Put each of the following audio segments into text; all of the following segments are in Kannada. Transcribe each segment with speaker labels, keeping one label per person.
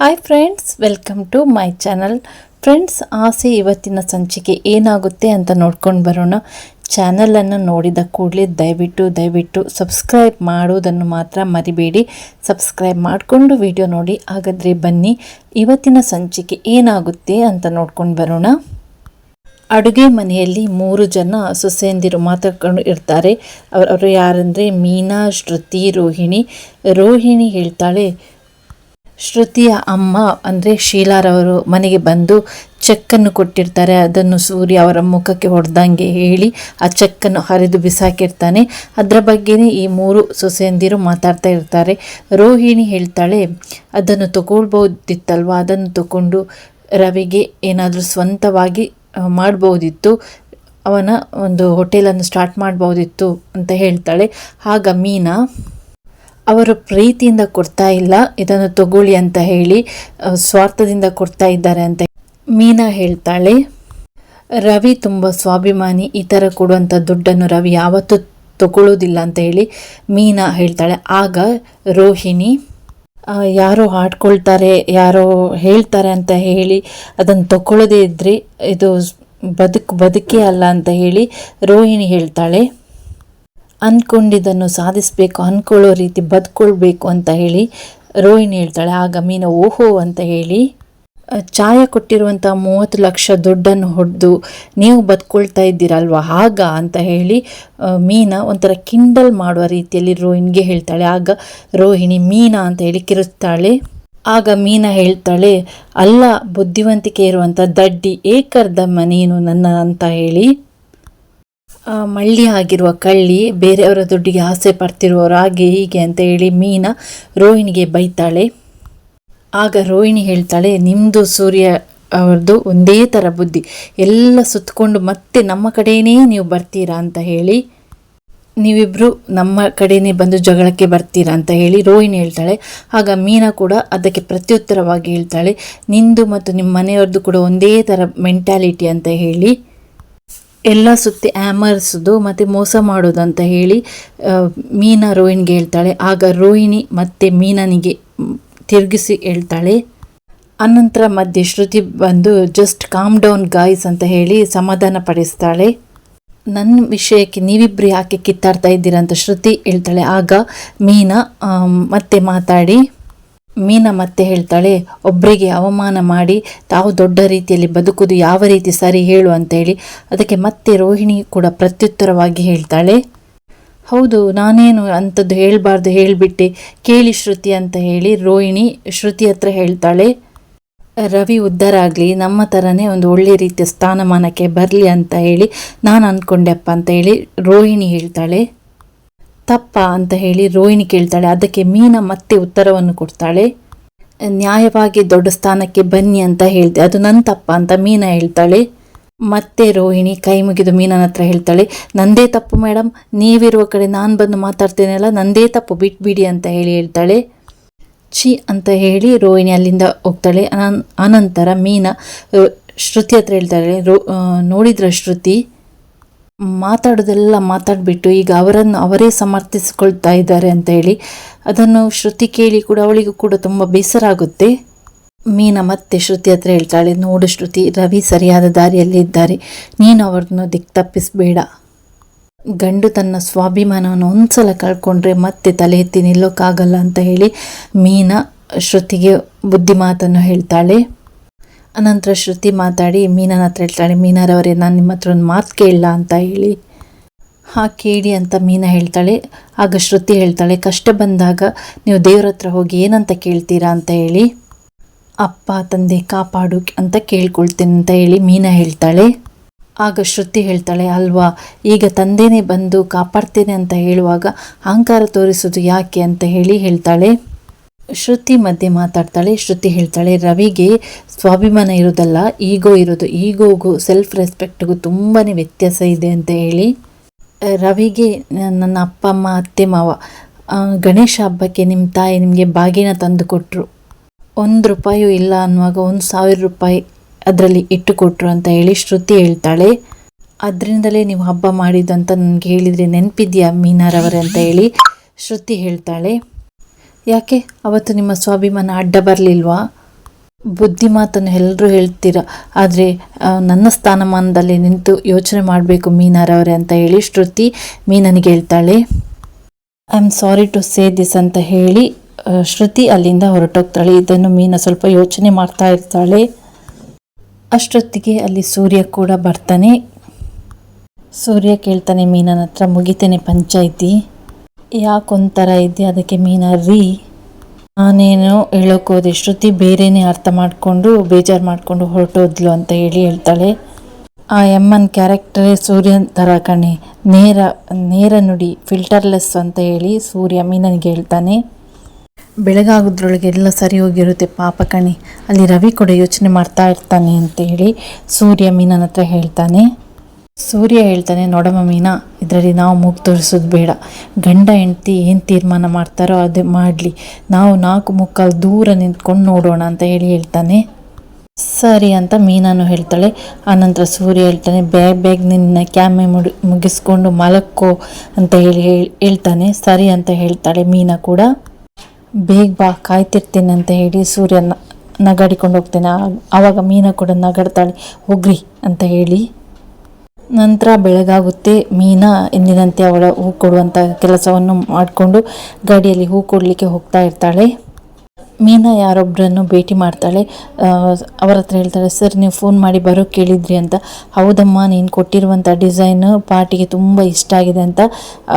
Speaker 1: Hi friends welcome to my channel friends ಆಸೆ ಇವತ್ತಿನ ಸಂಚಿಕೆ ಏನಾಗುತ್ತೆ ಅಂತ ನೋಡ್ಕೊಂಡು ಬರೋಣ. ಚಾನಲನ್ನು ನೋಡಿದ ಕೂಡಲೇ ದಯವಿಟ್ಟು ದಯವಿಟ್ಟು ಸಬ್ಸ್ಕ್ರೈಬ್ ಮಾಡೋದನ್ನು ಮಾತ್ರ ಮರಿಬೇಡಿ. ಸಬ್ಸ್ಕ್ರೈಬ್ ಮಾಡಿಕೊಂಡು ವಿಡಿಯೋ ನೋಡಿ. ಹಾಗಾದರೆ ಬನ್ನಿ, ಇವತ್ತಿನ ಸಂಚಿಕೆ ಏನಾಗುತ್ತೆ ಅಂತ ನೋಡ್ಕೊಂಡು ಬರೋಣ. ಅಡುಗೆ ಮನೆಯಲ್ಲಿ ಮೂರು ಜನ ಸೊಸೆಯಂದಿರು ಮಾತಾಡ್ಕೊಂಡು ಇರ್ತಾರೆ. ಅವ್ರು, ಅವರು ಯಾರಂದರೆ ಮೀನಾ, ಶ್ರುತಿ, ರೋಹಿಣಿ. ರೋಹಿಣಿ ಹೇಳ್ತಾಳೆ ಶ್ರುತಿಯ ಅಮ್ಮ ಅಂದರೆ ಶೀಲಾರವರು ಮನೆಗೆ ಬಂದು ಚೆಕ್ಕನ್ನು ಕೊಟ್ಟಿರ್ತಾರೆ. ಅದನ್ನು ಸೂರ್ಯ ಅವರ ಮುಖಕ್ಕೆ ಹೊಡೆದಂಗೆ ಹೇಳಿ ಆ ಚೆಕ್ಕನ್ನು ಹರಿದು ಬಿಸಾಕಿರ್ತಾನೆ. ಅದರ ಬಗ್ಗೆನೇ ಈ ಮೂರು ಸೊಸೆಯಂದಿರು ಮಾತಾಡ್ತಾ ಇರ್ತಾರೆ. ರೋಹಿಣಿ ಹೇಳ್ತಾಳೆ, ಅದನ್ನು ತಗೊಳ್ಬೋದಿತ್ತಲ್ವ? ಅದನ್ನು ತಗೊಂಡು ರವಿಗೆ ಏನಾದರೂ ಸ್ವಂತವಾಗಿ ಮಾಡ್ಬೋದಿತ್ತು. ಅವನ ಒಂದು ಹೋಟೆಲನ್ನು ಸ್ಟಾರ್ಟ್ ಮಾಡ್ಬೋದಿತ್ತು, ಅಂತ ಹೇಳ್ತಾಳೆ. ಆಗ ಮೀನಾ ಅವರು ಪ್ರೀತಿಯಿಂದ ಕೊಡ್ತಾ ಇಲ್ಲ, ಇದನ್ನು ತಗೊಳ್ಳಿ ಅಂತ ಹೇಳಿ ಸ್ವಾರ್ಥದಿಂದ ಕೊಡ್ತಾ ಇದ್ದಾರೆ ಅಂತ ಮೀನಾ ಹೇಳ್ತಾಳೆ. ರವಿ ತುಂಬ ಸ್ವಾಭಿಮಾನಿ, ಈ ಥರ ಕೊಡುವಂಥ ದುಡ್ಡನ್ನು ರವಿ ಯಾವತ್ತೂ ತಗೊಳ್ಳೋದಿಲ್ಲ ಅಂತ ಹೇಳಿ ಮೀನಾ ಹೇಳ್ತಾಳೆ. ಆಗ ರೋಹಿಣಿ ಯಾರು ಹಾಡ್ಕೊಳ್ತಾರೆ ಯಾರೋ ಹೇಳ್ತಾರೆ ಅಂತ ಹೇಳಿ ಅದನ್ನು ತಗೊಳ್ಳೋದೇ ಇದ್ದರೆ ಇದು ಬದುಕು, ಬದುಕೇ ಅಲ್ಲ ಅಂತ ಹೇಳಿ ರೋಹಿಣಿ ಹೇಳ್ತಾಳೆ. ಅಂದ್ಕೊಂಡಿದ್ದನ್ನು ಸಾಧಿಸಬೇಕು ಅಂದ್ಕೊಳ್ಳೋ ರೀತಿ ಬದುಕೊಳ್ಬೇಕು ಅಂತ ಹೇಳಿ ರೋಹಿಣಿ ಹೇಳ್ತಾಳೆ. ಆಗ ಮೀನ, ಓಹೋ ಅಂತ ಹೇಳಿ ಛಾಯ ಕೊಟ್ಟಿರುವಂಥ ಮೂವತ್ತು ಲಕ್ಷ ದುಡ್ಡನ್ನು ಹೊಡೆದು ನೀವು ಬದುಕೊಳ್ತಾ ಇದ್ದೀರಲ್ವ? ಆಗ ಅಂತ ಹೇಳಿ ಮೀನ ಒಂಥರ ಕಿಂಡಲ್ ಮಾಡುವ ರೀತಿಯಲ್ಲಿ ರೋಹಿಣಿಗೆ ಹೇಳ್ತಾಳೆ. ಆಗ ರೋಹಿಣಿ ಮೀನಾ ಅಂತ ಹೇಳಿ ಕಿರುಸ್ತಾಳೆ ಆಗ ಮೀನಾ ಹೇಳ್ತಾಳೆ, ಅಲ್ಲ, ಬುದ್ಧಿವಂತಿಕೆ ಇರುವಂಥ ದಡ್ಡಿ ಏಕರ್ದಮ್ಮ ನೀನು ನನ್ನ ಅಂತ ಹೇಳಿ ಮಳ್ಳಿ ಆಗಿರುವ ಕಳ್ಳಿ ಬೇರೆಯವರ ದುಡ್ಡಿಗೆ ಆಸೆ ಪಡ್ತಿರುವವರು ಹಾಗೆ ಹೀಗೆ ಅಂತ ಹೇಳಿ ಮೀನಾ ರೋಹಿಣಿಗೆ ಬೈತಾಳೆ. ಆಗ ರೋಹಿಣಿ ಹೇಳ್ತಾಳೆ ನಿಮ್ಮದು ಸೂರ್ಯ ಅವ್ರದ್ದು ಒಂದೇ ಥರ ಬುದ್ಧಿ. ಎಲ್ಲ ಸುತ್ತಕೊಂಡು ಮತ್ತೆ ನಮ್ಮ ಕಡೆಯೇ ನೀವು ಬರ್ತೀರಾ ಅಂತ ಹೇಳಿ ನೀವಿಬ್ಬರು ನಮ್ಮ ಕಡೆನೇ ಬಂದು ಜಗಳಕ್ಕೆ ಬರ್ತೀರಾ ಅಂತ ಹೇಳಿ ರೋಹಿಣಿ ಹೇಳ್ತಾಳೆ. ಆಗ ಮೀನಾ ಕೂಡ ಅದಕ್ಕೆ ಪ್ರತ್ಯುತ್ತರವಾಗಿ ಹೇಳ್ತಾಳೆ, ನಿಂದು ಮತ್ತು ನಿಮ್ಮ ಮನೆಯವ್ರದ್ದು ಕೂಡ ಒಂದೇ ಥರ ಮೆಂಟ್ಯಾಲಿಟಿ ಅಂತ ಹೇಳಿ. ಎಲ್ಲ ಸುತ್ತಿ ಆಮರ್ಸೋದು ಮತ್ತು ಮೋಸ ಮಾಡೋದು ಅಂತ ಹೇಳಿ ಮೀನಾ ರೋಹಿಣಿಗೆ ಹೇಳ್ತಾಳೆ. ಆಗ ರೋಹಿಣಿ ಮತ್ತೆ ಮೀನನಿಗೆ ತಿರುಗಿಸಿ ಹೇಳ್ತಾಳೆ. ಅನಂತರ ಮಧ್ಯೆ ಶ್ರುತಿ ಬಂದು ಜಸ್ಟ್ ಕಾಮ್ ಡೌನ್ ಗಾಯ್ಸ್ ಅಂತ ಹೇಳಿ ಸಮಾಧಾನ ಪಡಿಸ್ತಾಳೆ. ನನ್ನ ವಿಷಯಕ್ಕೆ ನೀವಿಬ್ಬರು ಯಾಕೆ ಕಿತ್ತಾಡ್ತಾ ಇದ್ದೀರಾ? ಅಂತ ಶ್ರುತಿ ಹೇಳ್ತಾಳೆ. ಆಗ ಮೀನಾ ಮತ್ತೆ ಮಾತಾಡಿ ಮೀನಾ ಮತ್ತೆ ಹೇಳ್ತಾಳೆ ಒಬ್ಬರಿಗೆ ಅವಮಾನ ಮಾಡಿ, ತಾವು ದೊಡ್ಡ ರೀತಿಯಲ್ಲಿ ಬದುಕುದು ಯಾವ ರೀತಿ ಸರಿ ಹೇಳು ಅಂತ ಹೇಳಿ. ಅದಕ್ಕೆ ಮತ್ತೆ ರೋಹಿಣಿ ಕೂಡ ಪ್ರತ್ಯುತ್ತರವಾಗಿ ಹೇಳ್ತಾಳೆ, ಹೌದು, ನಾನೇನು ಅಂಥದ್ದು ಹೇಳಬಾರ್ದು ಹೇಳಿಬಿಟ್ಟೆ, ಕೇಳಿ ಶ್ರುತಿ ಅಂತ ಹೇಳಿ ರೋಹಿಣಿ ಶ್ರುತಿ ಹತ್ರ ಹೇಳ್ತಾಳೆ, ರವಿ ಉದ್ಧಾರ ನಮ್ಮ ಥರನೇ ಒಂದು ಒಳ್ಳೆ ರೀತಿಯ ಸ್ಥಾನಮಾನಕ್ಕೆ ಬರಲಿ ಅಂತ ಹೇಳಿ ನಾನು ಅಂದ್ಕೊಂಡೆಪ್ಪ ಅಂತ ಹೇಳಿ ರೋಹಿಣಿ ಹೇಳ್ತಾಳೆ. ತಪ್ಪ ಅಂತ ಹೇಳಿ ರೋಹಿಣಿ ಕೇಳ್ತಾಳೆ. ಅದಕ್ಕೆ ಮೀನಾ ಮತ್ತೆ ಉತ್ತರವನ್ನು ಕೊಡ್ತಾಳೆ. ನ್ಯಾಯವಾಗಿ ದೊಡ್ಡ ಸ್ಥಾನಕ್ಕೆ ಬನ್ನಿ ಅಂತ ಹೇಳ್ತೆ ಅದು ನನ್ನ ತಪ್ಪ ಅಂತ ಮೀನಾ ಹೇಳ್ತಾಳೆ. ಮತ್ತೆ ರೋಹಿಣಿ ಕೈ ಮುಗಿದು ಮೀನನ ಹತ್ರ ಹೇಳ್ತಾಳೆ, ನಂದೇ ತಪ್ಪು ಮೇಡಮ್ ನೀವಿರುವ ಕಡೆ ನಾನು ಬಂದು ಮಾತಾಡ್ತೇನೆಲ್ಲ, ನಂದೇ ತಪ್ಪು. ಬಿಟ್ಬಿಡಿ ಅಂತ ಹೇಳಿ ಹೇಳ್ತಾಳೆ. ಛಿ ಅಂತ ಹೇಳಿ ರೋಹಿಣಿ ಅಲ್ಲಿಂದ ಹೋಗ್ತಾಳೆ. ಅನಂತರ ಮೀನಾ, ಶ್ರುತಿ ಹತ್ರ ಹೇಳ್ತಾಳೆ, ರೋ ನೋಡಿದ್ರ ಶ್ರುತಿ? ಮಾತಾಡೋದೆಲ್ಲ ಮಾತಾಡಿಬಿಟ್ಟು ಈಗ ಅವರನ್ನು ಅವರೇ ಸಮರ್ಥಿಸಿಕೊಳ್ತಾ ಇದ್ದಾರೆ ಅಂತ ಹೇಳಿ ಅದನ್ನು ಶ್ರುತಿ ಕೇಳಿ ಕೂಡ ಅವಳಿಗೂ ಕೂಡ ತುಂಬ ಬೇಸರ ಆಗುತ್ತೆ. ಮೀನ ಮತ್ತೆ ಶ್ರುತಿ ಹತ್ರ ಹೇಳ್ತಾಳೆ, ನೋಡು ಶ್ರುತಿ, ರವಿ ಸರಿಯಾದ ದಾರಿಯಲ್ಲಿ ಇದ್ದಾರೆ. ನೀನು ಅವ್ರನ್ನ ದಿಕ್ ತಪ್ಪಿಸಬೇಡ. ಗಂಡು ತನ್ನ ಸ್ವಾಭಿಮಾನವನ್ನು ಒಂದ್ಸಲ ಕಳ್ಕೊಂಡ್ರೆ ಮತ್ತೆ ತಲೆ ಎತ್ತಿ ನಿಲ್ಲೋಕ್ಕಾಗಲ್ಲ ಅಂತ ಹೇಳಿ ಮೀನ ಶ್ರುತಿಗೆ ಬುದ್ಧಿಮಾತನ್ನು ಹೇಳ್ತಾಳೆ. ಅನಂತರ ಶ್ರುತಿ ಮಾತಾಡಿ, ಮೀನನ ಹತ್ರ ಹೇಳ್ತಾಳೆ, ಮೀನಾರವರೇ, ನಾನು ನಿಮ್ಮ ಹತ್ರ ಒಂದು ಮಾತು ಕೇಳಲ್ಲ ಅಂತ ಹೇಳಿ. ಹಾ, ಕೇಳಿ ಅಂತ ಮೀನಾ ಹೇಳ್ತಾಳೆ. ಆಗ ಶ್ರುತಿ ಹೇಳ್ತಾಳೆ, ಕಷ್ಟ ಬಂದಾಗ ನೀವು ದೇವ್ರ ಹತ್ರ ಹೋಗಿ ಏನಂತ ಕೇಳ್ತೀರಾ ಅಂತ ಹೇಳಿ? ಅಪ್ಪ, ತಂದೆ, ಕಾಪಾಡು ಅಂತ ಕೇಳ್ಕೊಳ್ತೀನಿ ಅಂತ ಹೇಳಿ ಮೀನಾ ಹೇಳ್ತಾಳೆ. ಆಗ ಶ್ರುತಿ ಹೇಳ್ತಾಳೆ, ಅಲ್ವಾ, ಈಗ ತಂದೆನೇ ಬಂದು ಕಾಪಾಡ್ತೇನೆ ಅಂತ ಹೇಳುವಾಗ ಅಹಂಕಾರ ತೋರಿಸೋದು ಯಾಕೆ? ಅಂತ ಹೇಳಿ ಹೇಳ್ತಾಳೆ. ಶ್ರುತಿ ಮಧ್ಯೆ ಮಾತಾಡ್ತಾಳೆ, ಶ್ರುತಿ ಹೇಳ್ತಾಳೆ, ರವಿಗೆ ಸ್ವಾಭಿಮಾನ ಇರೋದಲ್ಲ ಈಗೋ ಇರೋದು ಈಗೋಗು ಸೆಲ್ಫ್ ರೆಸ್ಪೆಕ್ಟ್ಗೂ ತುಂಬಾ ವ್ಯತ್ಯಾಸ ಇದೆ ಅಂತ ಹೇಳಿ, ರವಿಗೆ ನನ್ನ ಅಪ್ಪ, ಅಮ್ಮ, ಅತ್ತೆ, ಮಾವ ಗಣೇಶ ಹಬ್ಬಕ್ಕೆ ನಿಮ್ಮ ತಾಯಿ ನಿಮಗೆ ಬಾಗಿನ ತಂದು ಕೊಟ್ಟರು ಒಂದು ರೂಪಾಯಿಯೂ ಇಲ್ಲ ಅನ್ನುವಾಗ ಒಂದು ಸಾವಿರ ರೂಪಾಯಿ ಅದರಲ್ಲಿ ಇಟ್ಟು ಕೊಟ್ಟರು ಅಂತ ಹೇಳಿ ಶ್ರುತಿ ಹೇಳ್ತಾಳೆ. ಅದರಿಂದಲೇ ನೀವು ಹಬ್ಬ ಮಾಡಿದ್ದು ಅಂತ ನನಗೆ ಹೇಳಿದರೆ ನೆನಪಿದೆಯಾ ಮೀನಾರವರೇ ಅಂತ ಹೇಳಿ ಶ್ರುತಿ ಹೇಳ್ತಾಳೆ. ಯಾಕೆ? ಅವತ್ತು ನಿಮ್ಮ ಸ್ವಾಭಿಮಾನ ಅಡ್ಡ ಬರಲಿಲ್ವಾ? ಬುದ್ಧಿ ಮಾತನ್ನು ಎಲ್ಲರೂ ಹೇಳ್ತೀರ? ಆದರೆ ನನ್ನ ಸ್ಥಾನಮಾನದಲ್ಲಿ ನಿಂತು ಯೋಚನೆ ಮಾಡಬೇಕು ಮೀನಾರವರೇ ಅಂತ ಹೇಳಿ ಶ್ರುತಿ ಮೀನನಿಗೆ ಹೇಳ್ತಾಳೆ. I am sorry to say this ಅಂತ ಹೇಳಿ ಶ್ರುತಿ ಅಲ್ಲಿಂದ ಹೊರಟೋಗ್ತಾಳೆ. ಇದನ್ನು ಮೀನ ಸ್ವಲ್ಪ ಯೋಚನೆ ಮಾಡ್ತಾ ಇರ್ತಾಳೆ. ಅಷ್ಟೊತ್ತಿಗೆ ಅಲ್ಲಿ ಸೂರ್ಯ ಕೂಡ ಬರ್ತಾನೆ. ಸೂರ್ಯ ಕೇಳ್ತಾನೆ, ಮೀನನ ಹತ್ರ ಮುಗಿತೇನೆ ಪಂಚಾಯಿತಿ. ಯಾಕೊಂಥರ ಇದೆ ಅದಕ್ಕೆ ಮೀನ ರೀ ನಾನೇನು ಹೋದ ಶ್ರುತಿ ಬೇರೆನೇ ಅರ್ಥ ಮಾಡಿಕೊಂಡು ಬೇಜಾರು ಮಾಡಿಕೊಂಡು ಹೊರಟೋದ್ಲು ಅಂತ ಹೇಳಿ ಹೇಳ್ತಾಳೆ. ಆ ಎಮ್ಮನ್ ಕ್ಯಾರೆಕ್ಟರೇ ಸೂರ್ಯನ ಥರ ಕಣೆ. ನೇರ ನೇರ ನುಡಿ, ಫಿಲ್ಟರ್ಲೆಸ್ ಅಂತ ಹೇಳಿ ಸೂರ್ಯ ಮೀನನಿಗೆ ಹೇಳ್ತಾನೆ. ಬೆಳಗಾಗೋದ್ರೊಳಗೆ ಎಲ್ಲ ಸರಿ ಹೋಗಿರುತ್ತೆ ಪಾಪ ಕಣೆ. ಅಲ್ಲಿ ರವಿ ಕೂಡ ಯೋಚನೆ ಮಾಡ್ತಾ ಇರ್ತಾನೆ ಅಂತ ಹೇಳಿ ಸೂರ್ಯ ಮೀನನ ಹತ್ರ ಹೇಳ್ತಾನೆ. ಸೂರ್ಯ ಹೇಳ್ತಾನೆ, ನೋಡಮ್ಮ ಮೀನಾ, ಇದರಲ್ಲಿ ನಾವು ಮೂಗು ತೋರಿಸೋದು ಬೇಡ. ಗಂಡ, ಹೆಂಡತಿ ಏನು ತೀರ್ಮಾನ ಮಾಡ್ತಾರೋ ಅದೇ ಮಾಡಲಿ. ನಾವು ನಾಲ್ಕು ಮುಕ್ಕಾಲು ದೂರ ನಿಂತ್ಕೊಂಡು ನೋಡೋಣ ಅಂತ ಹೇಳಿ ಹೇಳ್ತಾನೆ. ಸರಿ ಅಂತ ಮೀನಾನು ಹೇಳ್ತಾಳೆ. ಆನಂತರ ಸೂರ್ಯ ಹೇಳ್ತಾನೆ, ಬ್ಯಾಗ್ ಬ್ಯಾಗ್ ನಿನ್ನ ಕ್ಯಾಮೆ ಮುಡಿ, ಮುಗಿಸ್ಕೊಂಡು ಮಲಕ್ಕೋ ಅಂತ ಹೇಳಿ ಹೇಳ್- ಹೇಳ್ತಾನೆ. ಸರಿ ಅಂತ ಹೇಳ್ತಾಳೆ ಮೀನಾ ಕೂಡ. ಬೇಗ ಬಾ, ಕಾಯ್ತಿರ್ತೀನಿ ಅಂತ ಹೇಳಿ ಸೂರ್ಯನ ನಗಾಡಿಕೊಂಡು ಹೋಗ್ತೇನೆ. ಆವಾಗ ಮೀನಾ ಕೂಡ ನಗಾಡ್ತಾಳೆ, ಹೋಗ್ರಿ ಅಂತ ಹೇಳಿ. ನಂತರ ಬೆಳಗಾಗುತ್ತೆ ಮೀನಾ. ಎಂದಿನಂತೆ ಅವಳ ಹೂ ಕೊಡುವಂಥ ಕೆಲಸವನ್ನು ಮಾಡಿಕೊಂಡು ಗಾಡಿಯಲ್ಲಿ ಹೂ ಕೊಡಲಿಕ್ಕೆ ಹೋಗ್ತಾ ಇರ್ತಾಳೆ. ಮೀನಾ ಯಾರೊಬ್ಬರನ್ನು ಭೇಟಿ ಮಾಡ್ತಾಳೆ. ಅವರ ಹತ್ರ ಹೇಳ್ತಾಳೆ, ಸರ್, ನೀವು ಫೋನ್ ಮಾಡಿ ಬರೋಕ್ಕೆ ಕೇಳಿದ್ರಿ ಅಂತ. ಹೌದಮ್ಮ, ನೀನು ಕೊಟ್ಟಿರುವಂಥ ಡಿಸೈನ್ ಪಾರ್ಟಿಗೆ ತುಂಬ ಇಷ್ಟ ಆಗಿದೆ ಅಂತ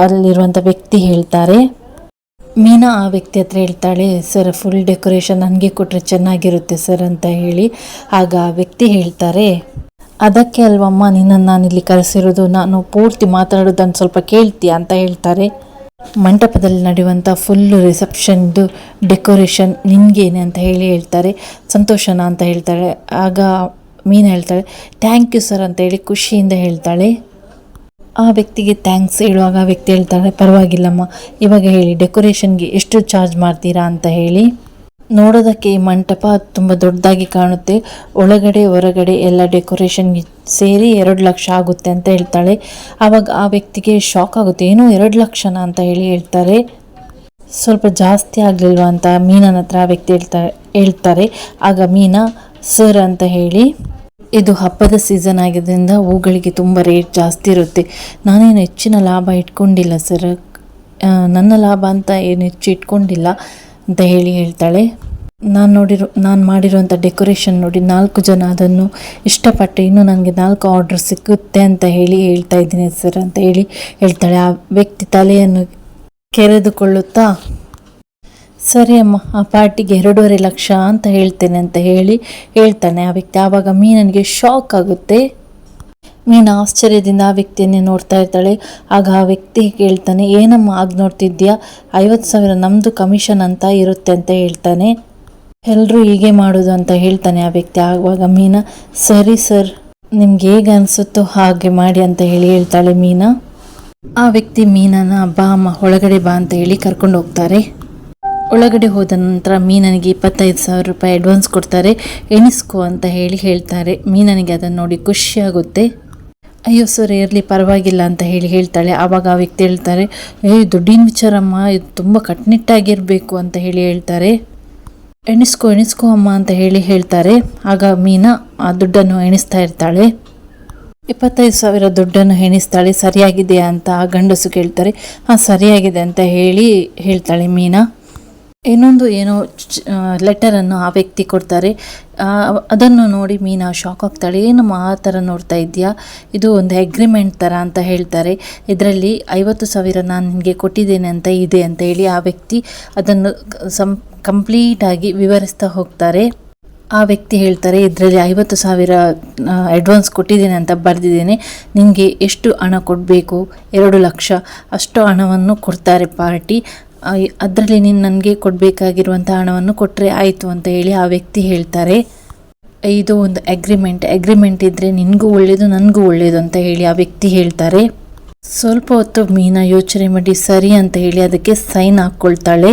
Speaker 1: ಅಲ್ಲಿರುವಂಥ ವ್ಯಕ್ತಿ ಹೇಳ್ತಾರೆ. ಮೀನಾ ಆ ವ್ಯಕ್ತಿ ಹತ್ರ ಹೇಳ್ತಾಳೆ, ಸರ್ ಫುಲ್ ಡೆಕೋರೇಷನ್ ನನಗೆ ಕೊಟ್ಟರೆ ಚೆನ್ನಾಗಿರುತ್ತೆ ಸರ್ ಅಂತ ಹೇಳಿ. ಆಗ ಆ ವ್ಯಕ್ತಿ ಹೇಳ್ತಾರೆ ಅದಕ್ಕೆ ಅಲ್ವಮ್ಮ, ನಿನ್ನನ್ನು ನಾನಿಲ್ಲಿ ಕರೆಸಿರೋದು, ನಾನು ಪೂರ್ತಿ ಮಾತಾಡೋದನ್ನು ಸ್ವಲ್ಪ ಕೇಳ್ತೀಯ ಅಂತ ಹೇಳ್ತಾರೆ. ಮಂಟಪದಲ್ಲಿ ನಡೆಯುವಂಥ ಫುಲ್ಲು ರಿಸೆಪ್ಷನ್ದು ಡೆಕೋರೇಷನ್ ನಿನಗೇನೆ ಅಂತ ಹೇಳಿ ಹೇಳ್ತಾರೆ. ಸಂತೋಷನಾ ಅಂತ ಹೇಳ್ತಾಳೆ. ಆಗ ಮೀನು ಹೇಳ್ತಾಳೆ ಥ್ಯಾಂಕ್ ಯು ಸರ್ ಅಂತ ಹೇಳಿ ಖುಷಿಯಿಂದ ಹೇಳ್ತಾಳೆ. ಆ ವ್ಯಕ್ತಿಗೆ ಥ್ಯಾಂಕ್ಸ್ ಹೇಳುವಾಗ ವ್ಯಕ್ತಿ ಹೇಳ್ತಾಳೆ, ಪರವಾಗಿಲ್ಲಮ್ಮ, ಇವಾಗ ಹೇಳಿ ಡೆಕೋರೇಷನ್ಗೆ ಎಷ್ಟು ಚಾರ್ಜ್ ಮಾಡ್ತೀರಾ? ಅಂತ ಹೇಳಿ. ನೋಡೋದಕ್ಕೆ ಈ ಮಂಟಪ ತುಂಬ ದೊಡ್ಡದಾಗಿ ಕಾಣುತ್ತೆ. ಒಳಗಡೆ, ಹೊರಗಡೆ ಎಲ್ಲ ಡೆಕೋರೇಷನ್ ಸೇರಿ ಎರಡು ಲಕ್ಷ ಆಗುತ್ತೆ ಅಂತ ಹೇಳ್ತಾಳೆ. ಆವಾಗ ಆ ವ್ಯಕ್ತಿಗೆ ಶಾಕ್ ಆಗುತ್ತೆ. ಏನು ಎರಡು ಲಕ್ಷನಾ ಅಂತ ಹೇಳಿ ಹೇಳ್ತಾರೆ. ಸ್ವಲ್ಪ ಜಾಸ್ತಿ ಆಗಲಿಲ್ವಾ ಅಂತ ಮೀನನ ಹತ್ರ ಆ ವ್ಯಕ್ತಿ ಹೇಳ್ತಾರೆ ಹೇಳ್ತಾರೆ. ಆಗ ಮೀನಾ, ಸರ್ ಅಂತ ಹೇಳಿ, ಇದು ಹಬ್ಬದ ಸೀಸನ್ ಆಗಿದ್ದರಿಂದ ಹೂಗಳಿಗೆ ತುಂಬ ರೇಟ್ ಜಾಸ್ತಿ ಇರುತ್ತೆ. ನಾನೇನು ಹೆಚ್ಚಿನ ಲಾಭ ಇಟ್ಕೊಂಡಿಲ್ಲ, ಸರ್. ನನ್ನ ಲಾಭ ಅಂತ ಏನು ಹೆಚ್ಚು ಇಟ್ಕೊಂಡಿಲ್ಲ. ಅಂತ ಹೇಳಿ ಹೇಳ್ತಾಳೆ. ನಾನು ನೋಡಿರೋ, ನಾನು ಮಾಡಿರುವಂಥ ಡೆಕೋರೇಷನ್ ನೋಡಿ ನಾಲ್ಕು ಜನ ಅದನ್ನು ಇಷ್ಟಪಟ್ಟು ಇನ್ನೂ ನನಗೆ ನಾಲ್ಕು ಆರ್ಡರ್ ಸಿಕ್ಕುತ್ತೆ ಅಂತ ಹೇಳಿ ಹೇಳ್ತಾ ಇದ್ದೀನಿ ಸರ್ ಅಂತ ಹೇಳಿ ಹೇಳ್ತಾಳೆ. ಆ ವ್ಯಕ್ತಿ ತಲೆಯನ್ನು ಕೆರೆದುಕೊಳ್ಳುತ್ತಾ, ಸರಿ ಅಮ್ಮ, ಆ ಪಾರ್ಟಿಗೆ ಎರಡೂವರೆ ಲಕ್ಷ ಅಂತ ಹೇಳ್ತೇನೆ ಅಂತ ಹೇಳಿ ಹೇಳ್ತಾನೆ. ಆ ವ್ಯಕ್ತಿ ಆವಾಗ ಮೀನನಿಗೆ ಶಾಕ್ ಆಗುತ್ತೆ. ಮೀನು ಆಶ್ಚರ್ಯದಿಂದ ಆ ವ್ಯಕ್ತಿಯನ್ನೇ ನೋಡ್ತಾ ಇರ್ತಾಳೆ. ಆಗ ಆ ವ್ಯಕ್ತಿ ಕೇಳ್ತಾನೆ, ಏನಮ್ಮ ಆಗ ನೋಡ್ತಿದ್ಯಾ ಐವತ್ತು ಸಾವಿರ ನಮ್ಮದು ಕಮಿಷನ್ ಅಂತ ಇರುತ್ತೆ ಅಂತ ಹೇಳ್ತಾನೆ. ಎಲ್ಲರೂ ಹೀಗೆ ಮಾಡೋದು ಅಂತ ಹೇಳ್ತಾನೆ ಆ ವ್ಯಕ್ತಿ. ಆಗುವಾಗ ಮೀನಾ, ಸರಿ ಸರ್, ನಿಮ್ಗೆ ಹೇಗೆ ಅನಿಸುತ್ತೋ ಹಾಗೆ ಮಾಡಿ ಅಂತ ಹೇಳಿ ಹೇಳ್ತಾಳೆ ಮೀನಾ. ಆ ವ್ಯಕ್ತಿ ಮೀನನ, ಬಾ ಅಮ್ಮ, ಒಳಗಡೆ ಬಾ ಅಂತ ಹೇಳಿ ಕರ್ಕೊಂಡು ಹೋಗ್ತಾರೆ. ಒಳಗಡೆ ಹೋದ ನಂತರ ಮೀನನಿಗೆ ಇಪ್ಪತ್ತೈದು ಸಾವಿರ ರೂಪಾಯಿ ಅಡ್ವಾನ್ಸ್ ಕೊಡ್ತಾರೆ. ಎಣಿಸ್ಕೋ ಅಂತ ಹೇಳಿ ಹೇಳ್ತಾರೆ. ಮೀನನಿಗೆ ಅದನ್ನು ನೋಡಿ ಖುಷಿಯಾಗುತ್ತೆ ಅಯ್ಯೋ ಸರ್, ಇರಲಿ, ಪರವಾಗಿಲ್ಲ ಅಂತ ಹೇಳಿ ಹೇಳ್ತಾಳೆ. ಆವಾಗ ಆ ವ್ಯಕ್ತಿ ಹೇಳ್ತಾರೆ, ಏ, ದುಡ್ಡಿನ ವಿಚಾರಮ್ಮ, ಇದು ತುಂಬ ಕಟ್ಟುನಿಟ್ಟಾಗಿರಬೇಕು ಅಂತ ಹೇಳಿ ಹೇಳ್ತಾರೆ. ಎಣಿಸ್ಕೊ ಎಣಿಸ್ಕೊ ಅಮ್ಮ ಅಂತ ಹೇಳಿ ಹೇಳ್ತಾರೆ. ಆಗ ಮೀನಾ ಆ ದುಡ್ಡನ್ನು ಎಣಿಸ್ತಾ ಇರ್ತಾಳೆ. ಇಪ್ಪತ್ತೈದು ಸಾವಿರ ದುಡ್ಡನ್ನು ಎಣಿಸ್ತಾಳೆ, ಸರಿಯಾಗಿದೆಯಾ? ಅಂತ ಆ ಗಂಡಸು ಕೇಳ್ತಾರೆ. ಹಾಂ, ಸರಿಯಾಗಿದೆ ಅಂತ ಹೇಳಿ ಹೇಳ್ತಾಳೆ ಮೀನಾ. ಇನ್ನೊಂದು ಏನೋ ಲೆಟರನ್ನು ಆ ವ್ಯಕ್ತಿ ಕೊಡ್ತಾರೆ. ಅದನ್ನು ನೋಡಿ ಮೀನಾ ಶಾಕ್ ಆಗ್ತಾಳೆ. ಏನಮ್ಮ ಆ ಥರ ನೋಡ್ತಾ ಇದೆಯಾ ಇದು ಒಂದು ಅಗ್ರಿಮೆಂಟ್ ಥರ ಅಂತ ಹೇಳ್ತಾರೆ. ಇದರಲ್ಲಿ ಐವತ್ತು ಸಾವಿರ ನಾನು ನಿನಗೆ ಕೊಟ್ಟಿದ್ದೇನೆ ಅಂತ ಇದೆ ಅಂತ ಹೇಳಿ ಆ ವ್ಯಕ್ತಿ ಅದನ್ನು ಸಂ ಕಂಪ್ಲೀಟಾಗಿ ವಿವರಿಸ್ತಾ ಹೋಗ್ತಾರೆ. ಆ ವ್ಯಕ್ತಿ ಹೇಳ್ತಾರೆ, ಇದರಲ್ಲಿ ಐವತ್ತು ಸಾವಿರ ಅಡ್ವಾನ್ಸ್ ಕೊಟ್ಟಿದ್ದೇನೆ ಅಂತ ಬರೆದಿದ್ದೇನೆ. ನಿಮಗೆ ಎಷ್ಟು ಹಣ ಕೊಡಬೇಕು? ಎರಡು ಲಕ್ಷ. ಅಷ್ಟು ಹಣವನ್ನು ಕೊಡ್ತಾರೆ ಪಾರ್ಟಿ. ಅದರಲ್ಲಿ ನೀನು ನನಗೆ ಕೊಡಬೇಕಾಗಿರುವಂಥ ಹಣವನ್ನು ಕೊಟ್ಟರೆ ಆಯಿತು ಅಂತ ಹೇಳಿ ಆ ವ್ಯಕ್ತಿ ಹೇಳ್ತಾರೆ. ಇದು ಒಂದು ಅಗ್ರಿಮೆಂಟ್ ಅಗ್ರಿಮೆಂಟ್ ಇದ್ದರೆ ನಿನಗೂ ಒಳ್ಳೆಯದು ನನಗೂ ಒಳ್ಳೆಯದು ಅಂತ ಹೇಳಿ ಆ ವ್ಯಕ್ತಿ ಹೇಳ್ತಾರೆ. ಸ್ವಲ್ಪ ಹೊತ್ತು ಮೀನಾ ಯೋಚನೆ ಮಾಡಿ, ಸರಿ ಅಂತ ಹೇಳಿ ಅದಕ್ಕೆ ಸೈನ್ ಹಾಕ್ಕೊಳ್ತಾಳೆ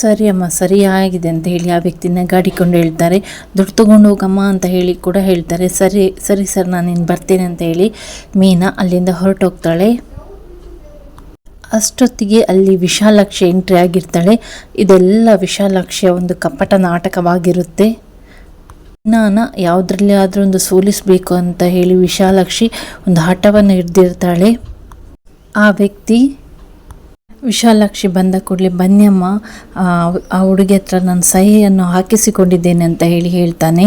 Speaker 1: ಸರಿ ಅಮ್ಮ, ಸರಿ ಆಗಿದೆ ಅಂತ ಹೇಳಿ ಆ ವ್ಯಕ್ತಿನ ಗಾಡಿಕೊಂಡು ಹೇಳ್ತಾರೆ. ದುಡ್ಡು ತಗೊಂಡು ಹೋಗಮ್ಮ ಅಂತ ಹೇಳಿ ಕೂಡ ಹೇಳ್ತಾರೆ. ಸರಿ ಸರಿ ಸರ್, ನಾನು ನಿನ್ನ ಬರ್ತೇನೆ ಅಂತ ಹೇಳಿ ಮೀನಾ ಅಲ್ಲಿಂದ ಹೊರಟೋಗ್ತಾಳೆ. ಅಷ್ಟೊತ್ತಿಗೆ ಅಲ್ಲಿ ವಿಶಾಲಾಕ್ಷಿ ಎಂಟ್ರಿ ಆಗಿರ್ತಾಳೆ. ಇದೆಲ್ಲ ವಿಶಾಲಾಕ್ಷಿಯ ಒಂದು ಕಪಟ ನಾಟಕವಾಗಿರುತ್ತೆ. ನಾನು ಯಾವುದ್ರಲ್ಲಿ ಆದರೂ ಒಂದು ಸೋಲಿಸಬೇಕು ಅಂತ ಹೇಳಿ ವಿಶಾಲಾಕ್ಷಿ ಒಂದು ಹಠವನ್ನು ಹಿಡ್ದಿರ್ತಾಳೆ. ಆ ವ್ಯಕ್ತಿ ವಿಶಾಲಾಕ್ಷಿ ಬಂದ ಕೂಡಲೇ ಬನ್ಯಮ್ಮ ಆ ಆ ಹುಡುಗಿ ಹತ್ರ ನಾನು ಸಹಿಯನ್ನು ಹಾಕಿಸಿಕೊಂಡಿದ್ದೇನೆ ಅಂತ ಹೇಳಿ ಹೇಳ್ತಾನೆ.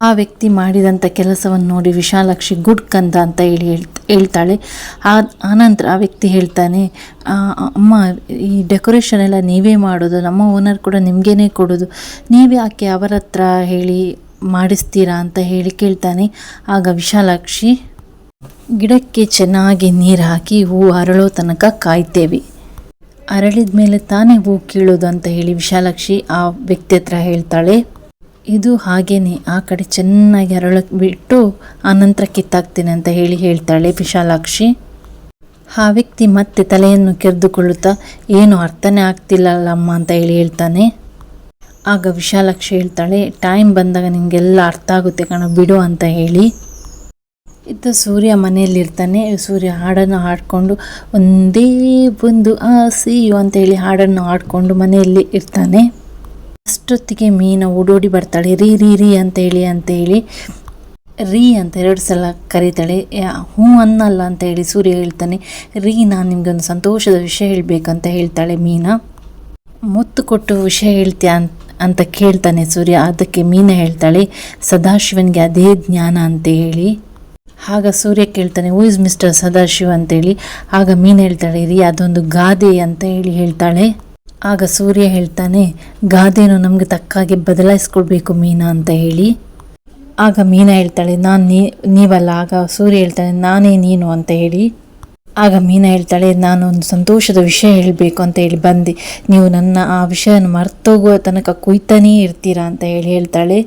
Speaker 1: ಆ ವ್ಯಕ್ತಿ ಮಾಡಿದಂಥ ಕೆಲಸವನ್ನು ನೋಡಿ ವಿಶಾಲಾಕ್ಷಿ ಗುಡ್ ಕಂದ ಅಂತ ಹೇಳಿ ಹೇಳ್- ಹೇಳ್ತಾಳೆ. ಆ ಆನಂತರ ಆ ವ್ಯಕ್ತಿ ಹೇಳ್ತಾನೆ ಅಮ್ಮ, ಈ ಡೆಕೋರೇಷನ್ ಎಲ್ಲ ನೀವೇ ಮಾಡೋದು, ನಮ್ಮ ಓನರ್ ಕೂಡ ನಿಮಗೇನೆ ಕೊಡೋದು. ನೀವೇ ಯಾಕೆ ಅವರ ಹತ್ರ ಹೇಳಿ ಮಾಡಿಸ್ತೀರಾ ಅಂತ ಹೇಳಿ ಕೇಳ್ತಾನೆ. ಆಗ ವಿಶಾಲಾಕ್ಷಿ, ಗಿಡಕ್ಕೆ ಚೆನ್ನಾಗಿ ನೀರು ಹಾಕಿ ಹೂ ಅರಳೋ ತನಕ ಕಾಯ್ತೇವೆ. ಅರಳಿದ ಮೇಲೆ ತಾನೇ ಹೂ ಕೀಳೋದು ಅಂತ ಹೇಳಿ ವಿಶಾಲಾಕ್ಷಿ ಆ ವ್ಯಕ್ತಿ ಹತ್ರ ಹೇಳ್ತಾಳೆ. ಇದು ಹಾಗೇನೆ ಆ ಕಡೆ ಚೆನ್ನಾಗಿ ಅರಳ ಬಿಟ್ಟು ಆನಂತರ ಕಿತ್ತಾಕ್ತೀನಿ ಅಂತ ಹೇಳಿ ಹೇಳ್ತಾಳೆ ವಿಶಾಲಾಕ್ಷಿ ಆ ವ್ಯಕ್ತಿ ಮತ್ತೆ ತಲೆಯನ್ನು ಕೆರೆದುಕೊಳ್ಳುತ್ತಾ, ಏನು ಅರ್ಥನೇ ಆಗ್ತಿಲ್ಲಲ್ಲಮ್ಮ ಅಂತ ಹೇಳಿ ಹೇಳ್ತಾನೆ. ಆಗ ವಿಶಾಲಾಕ್ಷಿ ಹೇಳ್ತಾಳೆ ಟೈಮ್ ಬಂದಾಗ ನಿಮಗೆಲ್ಲ ಅರ್ಥ ಆಗುತ್ತೆ ಕಣ, ಬಿಡು ಅಂತ ಹೇಳಿ. ಇದ್ದ ಸೂರ್ಯ ಮನೆಯಲ್ಲಿರ್ತಾನೆ, ಸೂರ್ಯ ಹಾಡನ್ನು ಹಾಡಿಕೊಂಡು, ಒಂದೇ ಒಂದು ಆಸೆಯು ಅಂತ ಹೇಳಿ ಹಾಡನ್ನು ಹಾಡಿಕೊಂಡು ಮನೆಯಲ್ಲಿ ಇರ್ತಾನೆ. ಅಷ್ಟೊತ್ತಿಗೆ ಮೀನ ಓಡೋಡಿ ಬರ್ತಾಳೆ. ರೀ ರೀ ರೀ ಅಂತ ಹೇಳಿ ಅಂತ ಹೇಳಿ ರೀ ಅಂತ ಎರಡು ಸಲ ಕರೀತಾಳೆ. ಹ್ಞೂ ಅನ್ನಲ್ಲ ಅಂತ ಹೇಳಿ ಸೂರ್ಯ ಹೇಳ್ತಾನೆ. ರೀ, ನಾನು ನಿಮಗೊಂದು ಸಂತೋಷದ ವಿಷಯ ಹೇಳಬೇಕಂತ ಹೇಳ್ತಾಳೆ ಮೀನಾ. ಮುತ್ತು ಕೊಟ್ಟು ವಿಷಯ ಹೇಳ್ತೀಯ ಅಂತ ಅಂತ ಕೇಳ್ತಾನೆ ಸೂರ್ಯ. ಅದಕ್ಕೆ ಮೀನ ಹೇಳ್ತಾಳೆ, ಸದಾಶಿವನಿಗೆ ಅದೇ ಜ್ಞಾನ ಅಂತ ಹೇಳಿ. ಆಗ ಸೂರ್ಯ ಕೇಳ್ತಾನೆ ಹೂ ಇಸ್ ಮಿಸ್ಟರ್ ಸದಾಶಿವ? ಅಂತೇಳಿ. ಆಗ ಮೀನು ಹೇಳ್ತಾಳೆ, ರೀ, ಅದೊಂದು ಗಾದೆ ಅಂತ ಹೇಳಿ, ಹೇಳ್ತಾಳೆ. ಆಗ ಸೂರ್ಯ ಹೇಳ್ತಾನೆ ಗಾದೆನು ನಮಗೆ ತಕ್ಕಾಗಿ ಬದಲಾಯಿಸ್ಕೊಳ್ಬೇಕು ಮೀನಾ ಅಂತ ಹೇಳಿ. ಆಗ ಮೀನಾ ಹೇಳ್ತಾಳೆ, ನಾನು ನೀ, ನೀವಲ್ಲ, ಆಗ ಸೂರ್ಯ ಹೇಳ್ತಾನೆ, ನಾನೇ ನೀನು ಅಂತ ಹೇಳಿ. ಆಗ ಮೀನಾ ಹೇಳ್ತಾಳೆ, ನಾನು ಒಂದು ಸಂತೋಷದ ವಿಷಯ ಹೇಳಬೇಕು ಅಂತ ಹೇಳಿ ಬಂದೆ. ನೀವು ನನ್ನ ಆ ವಿಷಯನ ಮರ್ತೋಗುವ ತನಕ ಕುಯ್ತಾನೇ ಇರ್ತೀರಾ ಅಂತ ಹೇಳಿ ಹೇಳ್ತಾಳೆ.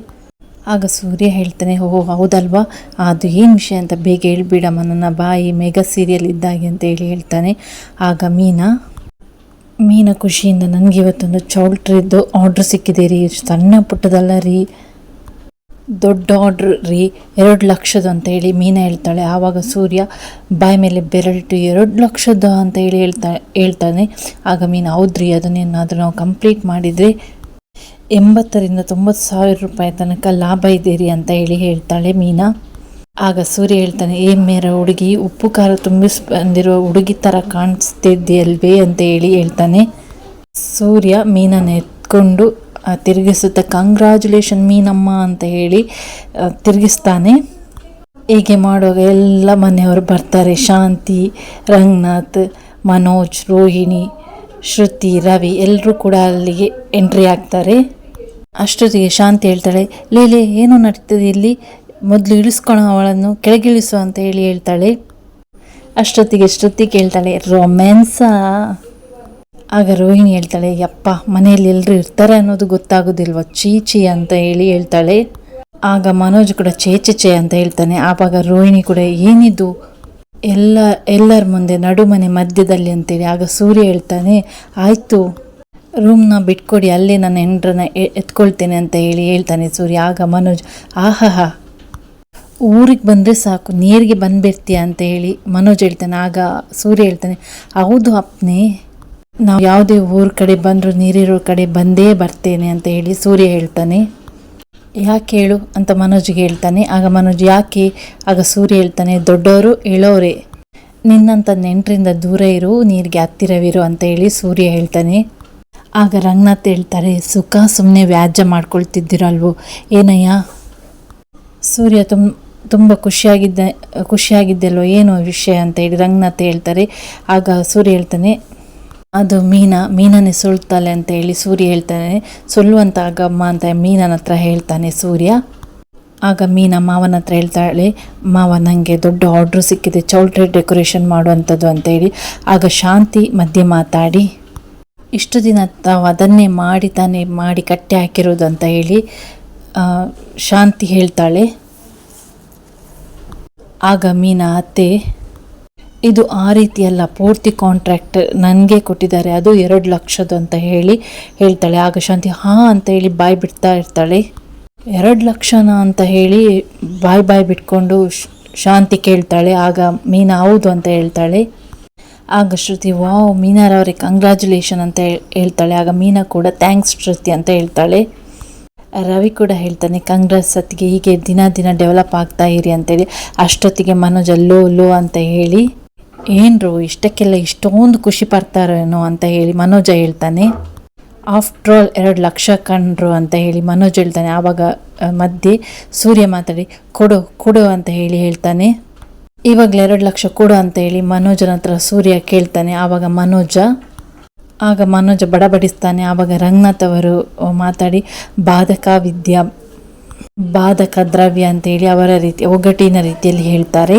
Speaker 1: ಆಗ ಸೂರ್ಯ ಹೇಳ್ತಾನೆ, ಓಹೋ, ಹೌದಲ್ವಾ? ಅದು ಏನು ವಿಷಯ ಅಂತ ಬೇಗ ಹೇಳ್ಬಿಡಮ್ಮ, ನನ್ನ ಬಾಯಿ ಮೆಗಾ ಸೀರಿಯಲ್ ಇದ್ದಾಗೆ ಅಂತ ಹೇಳಿ ಹೇಳ್ತಾನೆ. ಆಗ ಮೀನಾ ಮೀನ ಖುಷಿಯಿಂದ ನನಗೆ ಇವತ್ತೊಂದು ಚೌಲ್ಟ್ರಿದ್ದು ಆರ್ಡ್ರ್ ಸಿಕ್ಕಿದೆ ರೀ. ಸಣ್ಣ ಪುಟ್ಟದಲ್ಲ ರೀ. ದೊಡ್ಡ ಆರ್ಡ್ರ್ ರೀ. ಎರಡು ಲಕ್ಷದ ಅಂತ ಹೇಳಿ ಮೀನ ಹೇಳ್ತಾಳೆ. ಆವಾಗ ಸೂರ್ಯ ಬಾಯಿ ಮೇಲೆ ಬೆರಳಿಟ್ಟು, ಎರಡು ಲಕ್ಷದ ಅಂತ ಹೇಳಿ ಹೇಳ್ತಾ, ಹೇಳ್ತಾನೆ. ಆಗ ಮೀನು ಹೌದ್ರಿ ಅದನ್ನೇನಾದರೂ ನಾವು ಕಂಪ್ಲೀಟ್ ಮಾಡಿದರೆ ಎಂಬತ್ತರಿಂದ ತೊಂಬತ್ತು ಸಾವಿರ ರೂಪಾಯಿ ತನಕ ಲಾಭ ಇದೆ ರೀ ಅಂತ ಹೇಳಿ ಹೇಳ್ತಾಳೆ ಮೀನಾ. ಆಗ ಸೂರ್ಯ ಹೇಳ್ತಾನೆ, ಏ ಮೇರ ಹುಡುಗಿ, ಉಪ್ಪು ಖಾರ ತುಂಬಿಸ್ ಬಂದಿರೋ ಹುಡುಗಿ ಥರ ಕಾಣಿಸ್ತಿದ್ಯಲ್ವೇ? ಅಂತ ಹೇಳಿ ಹೇಳ್ತಾನೆ. ಸೂರ್ಯ ಮೀನನ್ನು ಎತ್ಕೊಂಡು ತಿರುಗಿಸುತ್ತ ಕಂಗ್ರ್ಯಾಚುಲೇಷನ್ ಮೀನಮ್ಮ ಅಂತ ಹೇಳಿ ತಿರುಗಿಸ್ತಾನೆ. ಹೀಗೆ ಮಾಡುವಾಗ ಎಲ್ಲ ಮನೆಯವರು ಬರ್ತಾರೆ. ಶಾಂತಿ, ರಂಗನಾಥ್, ಮನೋಜ್, ರೋಹಿಣಿ, ಶ್ರುತಿ, ರವಿ ಎಲ್ಲರೂ ಕೂಡ ಅಲ್ಲಿಗೆ ಎಂಟ್ರಿ ಆಗ್ತಾರೆ. ಅಷ್ಟೊತ್ತಿಗೆ ಶಾಂತಿ ಹೇಳ್ತಾಳೆ ಲೇ ಲೇ ಏನು ನಡೀತದೆ ಇಲ್ಲಿ? ಮೊದಲು ಇಳಿಸ್ಕೊಳೋ ಅವಳನ್ನು ಕೆಳಗಿಳಿಸು ಅಂತ ಹೇಳಿ ಹೇಳ್ತಾಳೆ. ಅಷ್ಟೊತ್ತಿಗೆ ಶ್ರುತಿ ಕೇಳ್ತಾಳೆ, ರೊಮ್ಯಾನ್ಸಾ? ಆಗ ರೋಹಿಣಿ ಹೇಳ್ತಾಳೆ, ಯಪ್ಪ, ಮನೆಯಲ್ಲಿ ಎಲ್ಲರೂ ಇರ್ತಾರೆ ಅನ್ನೋದು ಗೊತ್ತಾಗೋದಿಲ್ವ, ಚೀಚಿ ಅಂತ ಹೇಳಿ ಹೇಳ್ತಾಳೆ. ಆಗ ಮನೋಜ್ ಕೂಡ ಚೇಚೆಚೆ ಅಂತ ಹೇಳ್ತಾನೆ. ಆವಾಗ ರೋಹಿಣಿ ಕೂಡ, ಏನಿದು? ಎಲ್ಲ, ಎಲ್ಲರ ಮುಂದೆ ನಡುಮನೆ ಮಧ್ಯದಲ್ಲಿ ಅಂತೇಳಿ ಆಗ ಸೂರ್ಯ ಹೇಳ್ತಾನೆ, ಆಯಿತು, ರೂಮ್ನ ಬಿಟ್ಕೊಡಿ, ಅಲ್ಲೇ ನನ್ನ ಹೆಂಡ್ರನ್ನ ಎತ್ಕೊಳ್ತೇನೆ ಅಂತ ಹೇಳಿ ಹೇಳ್ತಾನೆ ಸೂರ್ಯ. ಆಗ ಮನೋಜ್, ಆಹಾಹಾ ಊರಿಗೆ ಬಂದರೆ ಸಾಕು, ನೀರಿಗೆ ಬಂದ್ಬಿಡ್ತೀಯ ಅಂತ ಹೇಳಿ ಮನೋಜ್ ಹೇಳ್ತಾನೆ, ಆಗ ಸೂರ್ಯ ಹೇಳ್ತಾನೆ, ಹೌದು ಅಪ್ನೆ, ನಾವು ಯಾವುದೇ ಊರ ಕಡೆ ಬಂದರೂ ನೀರಿರೋ ಕಡೆ ಬಂದೇ ಬರ್ತೇನೆ ಅಂತ ಹೇಳಿ ಸೂರ್ಯ ಹೇಳ್ತಾನೆ. ಯಾಕೆ ಹೇಳು? ಅಂತ ಮನೋಜ್ಗೆ ಹೇಳ್ತಾನೆ. ಆಗ ಮನೋಜ್, ಯಾಕೆ? ಆಗ ಸೂರ್ಯ ಹೇಳ್ತಾನೆ ದೊಡ್ಡವರು ಹೇಳೋರೆ ನಿನ್ನಂಥ ನೆಂಟರಿಂದ ದೂರ ಇರು, ನೀರಿಗೆ ಹತ್ತಿರವಿರು ಅಂತ ಹೇಳಿ ಸೂರ್ಯ ಹೇಳ್ತಾನೆ. ಆಗ ರಂಗನಾಥ್ ಹೇಳ್ತಾರೆ, ಸುಖ ಸುಮ್ಮನೆ ವ್ಯಾಜ್ಯ ಮಾಡ್ಕೊಳ್ತಿದ್ದೀರಲ್ವೋ, ಏನಯ್ಯ? ಸೂರ್ಯ ತುಮ್ ತುಂಬ ಖುಷಿಯಾಗಿದ್ದ, ಖುಷಿಯಾಗಿದ್ದೆಲ್ಲೋ ಏನು ವಿಷಯ ಅಂತ ಹೇಳಿ ರಂಗನಾಥ್ ಹೇಳ್ತಾರೆ. ಆಗ ಸೂರ್ಯ ಹೇಳ್ತಾನೆ, ಅದು ಮೀನಾ ಮೀನನೇ ಸುಳ್ತಾಳೆ ಅಂತ ಹೇಳಿ ಸೂರ್ಯ ಹೇಳ್ತಾನೆ. ಸುಳ್ಳುವಂತ ಆಗಮ್ಮ ಅಂತ ಮೀನನ ಹತ್ರ ಹೇಳ್ತಾನೆ ಸೂರ್ಯ. ಆಗ ಮೀನಾ ಮಾವನ ಹತ್ರ ಹೇಳ್ತಾಳೆ, ಮಾವ ನನಗೆ ದೊಡ್ಡ ಆರ್ಡ್ರ್ ಸಿಕ್ಕಿದೆ ಚೌಲ್ಟ್ರಿ ಡೆಕೋರೇಷನ್ ಮಾಡುವಂಥದ್ದು ಅಂತ ಹೇಳಿ. ಆಗ ಶಾಂತಿ ಮಧ್ಯೆ ಮಾತಾಡಿ, ಇಷ್ಟು ದಿನ ತಾವು ಅದನ್ನೇ ಮಾಡಿ ತಾನೇ ಮಾಡಿ ಕಟ್ಟಿ ಹಾಕಿರೋದು ಅಂತ ಹೇಳಿ ಶಾಂತಿ ಹೇಳ್ತಾಳೆ. ಆಗ ಮೀನಾ, ಅತ್ತೆ, ಇದು ಆ ರೀತಿಯಲ್ಲ, ಪೂರ್ತಿ ಕಾಂಟ್ರಾಕ್ಟ್ ನನಗೆ ಕೊಟ್ಟಿದ್ದಾರೆ, ಅದು ಎರಡು ಲಕ್ಷದ್ದು ಅಂತ ಹೇಳಿ ಹೇಳ್ತಾಳೆ. ಆಗ ಶಾಂತಿ, ಹಾಂ ಅಂತ ಹೇಳಿ ಬಾಯಿ ಬಿಡ್ತಾ ಇರ್ತಾಳೆ. ಎರಡು ಲಕ್ಷನ ಅಂತ ಹೇಳಿ ಬಾಯ್ ಬಾಯ್ ಬಿಟ್ಕೊಂಡು ಶಾಂತಿ ಕೇಳ್ತಾಳೆ. ಆಗ ಮೀನಾ, ಹೌದು ಅಂತ ಹೇಳ್ತಾಳೆ. ಆಗ ಶ್ರುತಿ, ವಾವ್ ಮೀನಾರವ್ರಿಗೆ ಕಂಗ್ರ್ಯಾಚುಲೇಷನ್ ಅಂತ ಹೇಳ್- ಹೇಳ್ತಾಳೆ. ಆಗ ಮೀನಾ ಕೂಡ, ಥ್ಯಾಂಕ್ಸ್ ಶ್ರುತಿ ಅಂತ ಹೇಳ್ತಾಳೆ. ರವಿ ಕೂಡ ಹೇಳ್ತಾನೆ, ಕಾಂಗ್ರೆಸ್ ಸತ್ತಿಗೆ ಹೀಗೆ ದಿನ ದಿನ ಡೆವಲಪ್ ಆಗ್ತಾ ಇರಿ ಅಂತೇಳಿ, ಅಷ್ಟೊತ್ತಿಗೆ ಮನೋಜ ಲೋ ಲೋ ಅಂತ ಹೇಳಿ ಏನ್ರು ಇಷ್ಟಕ್ಕೆಲ್ಲ ಇಷ್ಟೊಂದು ಖುಷಿ ಪಡ್ತಾರೇನೋ ಅಂತ ಹೇಳಿ ಮನೋಜ ಹೇಳ್ತಾನೆ. ಆಫ್ಟರ್ ಆಲ್ ಎರಡು ಲಕ್ಷ ಕಂಡ್ರು ಅಂತ ಹೇಳಿ ಮನೋಜ್ ಹೇಳ್ತಾನೆ. ಆವಾಗ ಮಧ್ಯೆ ಸೂರ್ಯ ಮಾತಾಡಿ, ಕೊಡು ಕೊಡು ಅಂತ ಹೇಳಿ ಹೇಳ್ತಾನೆ. ಇವಾಗಲೇ ಎರಡು ಲಕ್ಷ ಕೊಡು ಅಂತ ಹೇಳಿ ಮನೋಜನ ಹತ್ರ ಸೂರ್ಯ ಕೇಳ್ತಾನೆ. ಆವಾಗ ಮನೋಜ ಆಗ ಮನೋಜ ಬಡಬಡಿಸ್ತಾನೆ. ಆವಾಗ ರಂಗನಾಥ್ ಅವರು ಮಾತಾಡಿ, ಬಾಧಕ ವಿದ್ಯಾ, ಬಾಧಕ ದ್ರವ್ಯ ಅಂತೇಳಿ ಅವರ ರೀತಿ, ಒಗ್ಗಟ್ಟಿನ ರೀತಿಯಲ್ಲಿ ಹೇಳ್ತಾರೆ.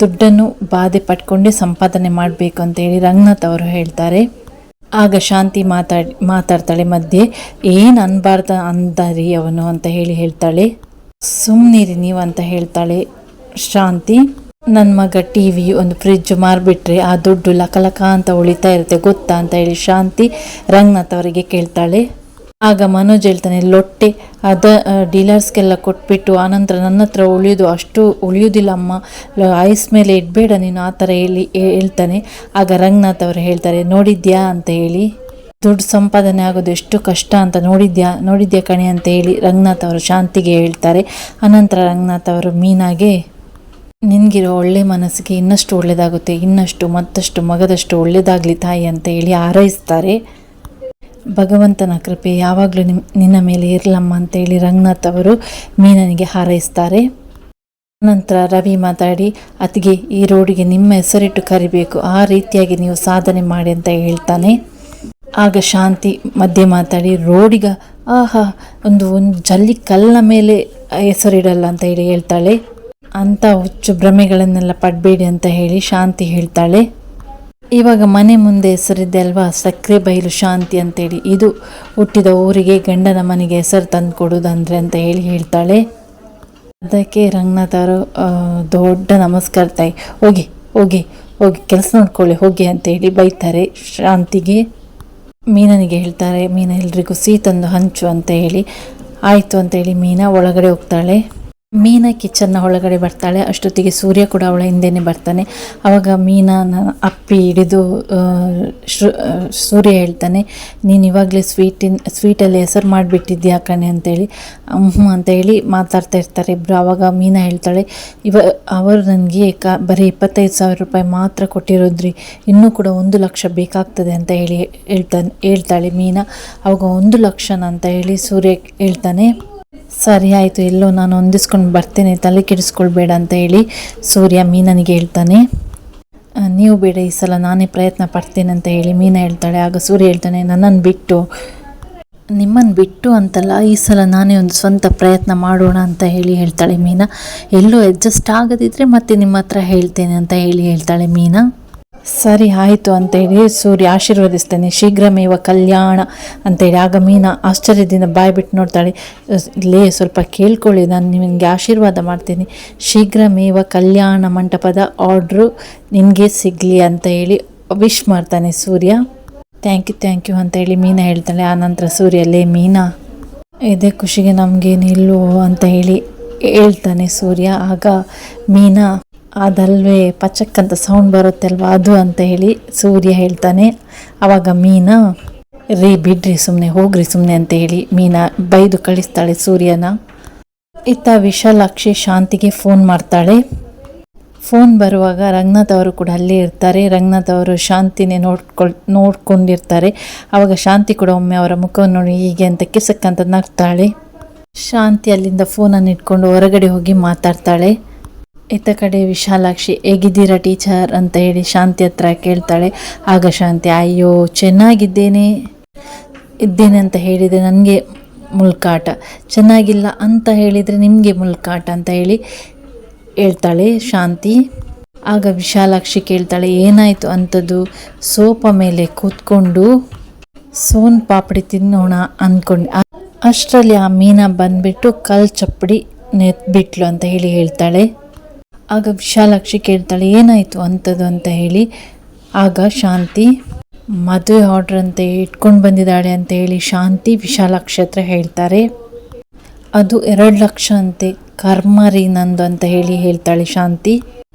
Speaker 1: ದುಡ್ಡನ್ನು ಬಾಧೆ ಪಟ್ಕೊಂಡೇ ಸಂಪಾದನೆ ಮಾಡಬೇಕು ಅಂತೇಳಿ ರಂಗನಾಥ್ ಅವರು ಹೇಳ್ತಾರೆ. ಆಗ ಶಾಂತಿ ಮಾತಾಡಿ, ಮಾತಾಡ್ತಾಳೆ ಮಧ್ಯೆ, ಏನು ಅನ್ಬಾರ್ದ ಅಂದಾರಿ ಅವನು? ಅಂತ ಹೇಳಿ ಹೇಳ್ತಾಳೆ. ಸುಮ್ಮನಿರಿ ನೀವು ಅಂತ ಹೇಳ್ತಾಳೆ ಶಾಂತಿ. ನನ್ನ ಮಗ ಟಿ ವಿ ಒಂದು ಫ್ರಿಜ್ ಮಾರಿಬಿಟ್ರೆ ಆ ದುಡ್ಡು ಲಕ ಅಂತ ಉಳಿತಾ ಇರುತ್ತೆ. ಗೊತ್ತಾ ಅಂತ ಹೇಳಿ ಶಾಂತಿ ರಂಗನಾಥ್ ಅವರಿಗೆ ಕೇಳ್ತಾಳೆ. ಆಗ ಮನೋಜ್ ಹೇಳ್ತಾನೆ, ಲೊಟ್ಟೆ, ಅದ ಡೀಲರ್ಸ್ಗೆಲ್ಲ ಕೊಟ್ಬಿಟ್ಟು ಆನಂತರ ನನ್ನ ಹತ್ರ ಉಳಿಯೋದು ಅಷ್ಟು ಉಳಿಯೋದಿಲ್ಲ ಅಮ್ಮ. ಐಸ್ ಮೇಲೆ ಇಡಬೇಡ ನೀನು, ಆ ಥರ ಹೇಳಿ ಹೇಳ್ತಾನೆ. ಆಗ ರಂಗನಾಥ್ ಅವರು ಹೇಳ್ತಾರೆ, ನೋಡಿದ್ಯಾ? ಅಂತ ಹೇಳಿ, ದುಡ್ಡು ಸಂಪಾದನೆ ಆಗೋದು ಎಷ್ಟು ಕಷ್ಟ ಅಂತ ನೋಡಿದ್ಯಾ? ನೋಡಿದ್ಯಾ ಕಣೆ? ಅಂತ ಹೇಳಿ ರಂಗನಾಥ್ ಅವರು ಶಾಂತಿಗೆ ಹೇಳ್ತಾರೆ. ಅನಂತರ ರಂಗನಾಥ್ ಅವರು ಮೀನಾಗೆ ನಿನಗಿರೋ ಒಳ್ಳೆ ಮನಸ್ಸಿಗೆ ಇನ್ನಷ್ಟು ಒಳ್ಳೆಯದಾಗುತ್ತೆ ಇನ್ನಷ್ಟು, ಮತ್ತಷ್ಟು, ಮಗದಷ್ಟು ಒಳ್ಳೆಯದಾಗಲಿ ತಾಯಿ ಅಂತ ಹೇಳಿ ಹಾರೈಸ್ತಾರೆ. ಭಗವಂತನ ಕೃಪೆ ಯಾವಾಗಲೂ ನಿಮ್ಮ ನಿನ್ನ ಮೇಲೆ ಇರಲಮ್ಮ ಅಂತೇಳಿ ರಂಗನಾಥ್ ಅವರು ಮೀನನಿಗೆ ಹಾರೈಸ್ತಾರೆ. ನಂತರ ರವಿ ಮಾತಾಡಿ ಅತಿಗೆ ಈ ರೋಡಿಗೆ ನಿಮ್ಮ ಹೆಸರಿಟ್ಟು ಕರಿಬೇಕು, ಆ ರೀತಿಯಾಗಿ ನೀವು ಸಾಧನೆ ಮಾಡಿ ಅಂತ ಹೇಳ್ತಾನೆ. ಆಗ ಶಾಂತಿ ಮಧ್ಯೆ ಮಾತಾಡಿ, ರೋಡಿಗ, ಆಹಾ, ಒಂದು ಒಂದು ಜಲ್ಲಿ ಕಲ್ಲ ಮೇಲೆ ಹೆಸರಿಡಲ್ಲ ಅಂತ ಹೇಳಿ ಹೇಳ್ತಾಳೆ. ಅಂಥ ಹುಚ್ಚು ಭ್ರಮೆಗಳನ್ನೆಲ್ಲ ಪಡಬೇಡಿ ಅಂತ ಹೇಳಿ ಶಾಂತಿ ಹೇಳ್ತಾಳೆ. ಇವಾಗ ಮನೆ ಮುಂದೆ ಹೆಸರಿದೆ ಅಲ್ವಾ? ಸಕ್ಕರೆ ಬೈಲು ಶಾಂತಿ ಅಂತೇಳಿ. ಇದು ಹುಟ್ಟಿದ ಊರಿಗೆ ಗಂಡನ ಮನೆಗೆ ಹೆಸರು ತಂದು ಕೊಡೋದಂದ್ರೆ ಅಂತ ಹೇಳಿ ಹೇಳ್ತಾಳೆ. ಅದಕ್ಕೆ ರಂಗನಾಥರು ದೊಡ್ಡ ನಮಸ್ಕಾರ ತಾಯಿ. ಹೋಗಿ ಹೋಗಿ ಹೋಗಿ, ಕೆಲಸ ನೋಡ್ಕೊಳ್ಳಿ, ಹೋಗಿ ಅಂತ ಹೇಳಿ ಬೈತಾರೆ ಶಾಂತಿಗೆ. ಮೀನನಿಗೆ ಹೇಳ್ತಾರೆ, ಮೀನ ಎಲ್ರಿಗೂ ಸಿಹಿ ತಂದು ಹಂಚು ಅಂತ ಹೇಳಿ. ಆಯಿತು ಅಂತ ಹೇಳಿ ಮೀನಾ ಒಳಗಡೆ ಹೋಗ್ತಾಳೆ. ಮೀನಾ ಕಿಚನ್ನ ಒಳಗಡೆ ಬರ್ತಾಳೆ. ಅಷ್ಟೊತ್ತಿಗೆ ಸೂರ್ಯ ಕೂಡ ಅವಳ ಹಿಂದೆನೆ ಬರ್ತಾನೆ. ಅವಾಗ ಮೀನಾನ ಅಪ್ಪಿ ಹಿಡಿದು ಆ, ಶೃ- ಸೂರ್ಯ ಹೇಳ್ತಾನೆ ನೀನು ಇವಾಗಲೇ ಸ್ವೀಟಿನ ಸ್ವೀಟಲ್ಲಿ ಹೆಸರು ಮಾಡಿಬಿಟ್ಟಿದ್ಯಾ ಕಣೆ? ಅಂತೇಳಿ. ಹ್ಞೂ ಅಂತ ಹೇಳಿ ಮಾತಾಡ್ತಾ ಇರ್ತಾರೆ ಇಬ್ಬರು ಆವಾಗ ಮೀನಾ ಹೇಳ್ತಾಳೆ ಇವ ಅವರು ನನಗೆ ಕ ಬರೀ ಇಪ್ಪತ್ತೈದು ಸಾವಿರ ರೂಪಾಯಿ ಮಾತ್ರ ಕೊಟ್ಟಿರೋದ್ರಿ. ಇನ್ನೂ ಕೂಡ ಒಂದು ಲಕ್ಷ ಬೇಕಾಗ್ತದೆ ಅಂತ ಹೇಳಿ ಹೇಳ್ತಾನೆ ಹೇಳ್ತಾಳೆ ಮೀನಾ. ಅವಾಗ ಒಂದು ಲಕ್ಷನ ಅಂತ ಹೇಳಿ ಸೂರ್ಯ ಹೇಳ್ತಾನೆ ಸರಿ ಆಯಿತು, ಎಲ್ಲೋ ನಾನು ಹೊಂದಿಸ್ಕೊಂಡು ಬರ್ತೇನೆ, ತಲೆ ಕೆಡಿಸ್ಕೊಳ್ಬೇಡ ಅಂತ ಹೇಳಿ ಸೂರ್ಯ ಮೀನನಿಗೆ ಹೇಳ್ತಾನೆ. ನೀವು ಬೇಡ, ಈ ಸಲ ನಾನೇ ಪ್ರಯತ್ನ ಪಡ್ತೇನೆ ಅಂತ ಹೇಳಿ ಮೀನಾ ಹೇಳ್ತಾಳೆ. ಆಗ ಸೂರ್ಯ ಹೇಳ್ತಾನೆ, ನನ್ನನ್ನು ಬಿಟ್ಟು, ನಿಮ್ಮನ್ನು ಬಿಟ್ಟು ಅಂತಲ್ಲ, ಈ ಸಲ ನಾನೇ ಒಂದು ಸ್ವಂತ ಪ್ರಯತ್ನ ಮಾಡೋಣ ಅಂತ ಹೇಳಿ ಹೇಳ್ತಾಳೆ ಮೀನಾ. ಎಲ್ಲೋ ಅಡ್ಜಸ್ಟ್ ಆಗದಿದ್ರೆ ಮತ್ತೆ ನಿಮ್ಮ ಹತ್ರ ಹೇಳ್ತೇನೆ ಅಂತ ಹೇಳಿ ಹೇಳ್ತಾಳೆ ಮೀನಾ. ಸರಿ, ಆಯಿತು ಅಂತೇಳಿ ಸೂರ್ಯ ಆಶೀರ್ವದಿಸ್ತೇನೆ. ಶೀಘ್ರಮೇವ ಕಲ್ಯಾಣ ಅಂತೇಳಿ. ಆಗ ಮೀನಾ ಆಶ್ಚರ್ಯದಿಂದ ಬಾಯಿ ಬಿಟ್ಟು ನೋಡ್ತಾಳೆ. ಇಲ್ಲೇ ಸ್ವಲ್ಪ ಕೇಳ್ಕೊಳ್ಳಿ, ನಾನು ನಿಮಗೆ ಆಶೀರ್ವಾದ ಮಾಡ್ತೀನಿ. ಶೀಘ್ರಮೇವ ಕಲ್ಯಾಣ ಮಂಟಪದ ಆರ್ಡ್ರು ನಿನಗೆ ಸಿಗಲಿ ಅಂತ ಹೇಳಿ ವಿಶ್ ಮಾಡ್ತಾನೆ Surya. Thank you thank you ಅಂತ ಹೇಳಿ ಮೀನಾ ಹೇಳ್ತಾಳೆ. ಆನಂತರ ಸೂರ್ಯ, ಲೇ ಮೀನಾ, ಇದೇ ಖುಷಿಗೆ ನಮಗೇನಿಲ್ವೋ ಅಂತ ಹೇಳಿ ಹೇಳ್ತಾನೆ ಸೂರ್ಯ. ಆಗ ಮೀನಾ ಅದಲ್ವೇ ಪಚಕ್ಕಂತ ಸೌಂಡ್ ಬರುತ್ತೆ ಅಲ್ವಾ ಅದು ಅಂತ ಹೇಳಿ ಸೂರ್ಯ ಹೇಳ್ತಾನೆ. ಅವಾಗ ಮೀನಾ, ರೀ ಬಿಡ್ರಿ ಸುಮ್ಮನೆ ಹೋಗ್ರಿ ಸುಮ್ಮನೆ ಅಂತ ಹೇಳಿ ಮೀನಾ ಬೈದು ಕಳಿಸ್ತಾಳೆ ಸೂರ್ಯನ. ಇತ್ತ ವಿಶಾಲಾಕ್ಷಿ ಶಾಂತಿಗೆ ಫೋನ್ ಮಾಡ್ತಾಳೆ. ಫೋನ್ ಬರುವಾಗ ರಂಗನಾಥ್ ಅವರು ಕೂಡ ಅಲ್ಲೇ ಇರ್ತಾರೆ. ರಂಗನಾಥ್ ಅವರು ಶಾಂತಿನೇ ನೋಡ್ಕೊಳ್, ನೋಡ್ಕೊಂಡಿರ್ತಾರೆ. ಆವಾಗ ಶಾಂತಿ ಕೂಡ ಒಮ್ಮೆ ಅವರ ಮುಖವನ್ನು ನೋಡಿ ಹೀಗೆ ಅಂತ ಕಿಸಕ್ಕಂತ ನಗ್ತಾಳೆ. ಶಾಂತಿ ಅಲ್ಲಿಂದ ಫೋನನ್ನು ಇಟ್ಕೊಂಡು ಹೊರಗಡೆ ಹೋಗಿ ಮಾತಾಡ್ತಾಳೆ. ಇತ್ತ ಕಡೆ ವಿಶಾಲಾಕ್ಷಿ, ಹೇಗಿದ್ದೀರಾ ಟೀಚರ್? ಅಂತ ಹೇಳಿ ಶಾಂತಿ ಹತ್ರ ಕೇಳ್ತಾಳೆ. ಆಗ ಶಾಂತಿ, ಅಯ್ಯೋ, ಚೆನ್ನಾಗಿದ್ದೇನೆ. ಇದ್ದೇನೆ ಅಂತ ಹೇಳಿದರೆ ನನಗೆ ಮುಲ್ಕಾಟ. ಚೆನ್ನಾಗಿಲ್ಲ ಅಂತ ಹೇಳಿದರೆ ನಿಮಗೆ ಮುಲ್ಕಾಟ ಅಂತ ಹೇಳಿ ಹೇಳ್ತಾಳೆ ಶಾಂತಿ. ಆಗ ವಿಶಾಲಾಕ್ಷಿ ಕೇಳ್ತಾಳೆ, ಏನಾಯಿತು ಅಂಥದ್ದು? ಸೋಪ ಮೇಲೆ ಕೂತ್ಕೊಂಡು ಸೋನ್ ಪಾಪಡಿ ತಿನ್ನೋಣ ಅಂದ್ಕೊಂಡು ಅಷ್ಟರಲ್ಲಿ ಆ ಮೀನ ಬಂದುಬಿಟ್ಟು ಕಲ್ ಚಪ್ಪಡಿ ನೆತ್ಬಿಟ್ಲು ಅಂತ ಹೇಳಿ ಹೇಳ್ತಾಳೆ. ಆಗ ವಿಶಾಲಾಕ್ಷಿ ಕೇಳ್ತಾಳೆ, ಏನಾಯಿತು ಅಂಥದ್ದು ಅಂತ ಹೇಳಿ. ಆಗ ಶಾಂತಿ, ಮದುವೆ ಆರ್ಡ್ರ್ ಅಂತ ಇಟ್ಕೊಂಡು ಬಂದಿದ್ದಾಳೆ ಅಂತ ಹೇಳಿ ಶಾಂತಿ ವಿಶಾಲಾಕ್ಷಿ ಹತ್ರ ಹೇಳ್ತಾರೆ. ಅದು ಎರಡು ಲಕ್ಷ ಅಂತೆ, ಕರ್ಮ ರೀ ನಂದು ಅಂತ ಹೇಳಿ ಹೇಳ್ತಾಳೆ ಶಾಂತಿ.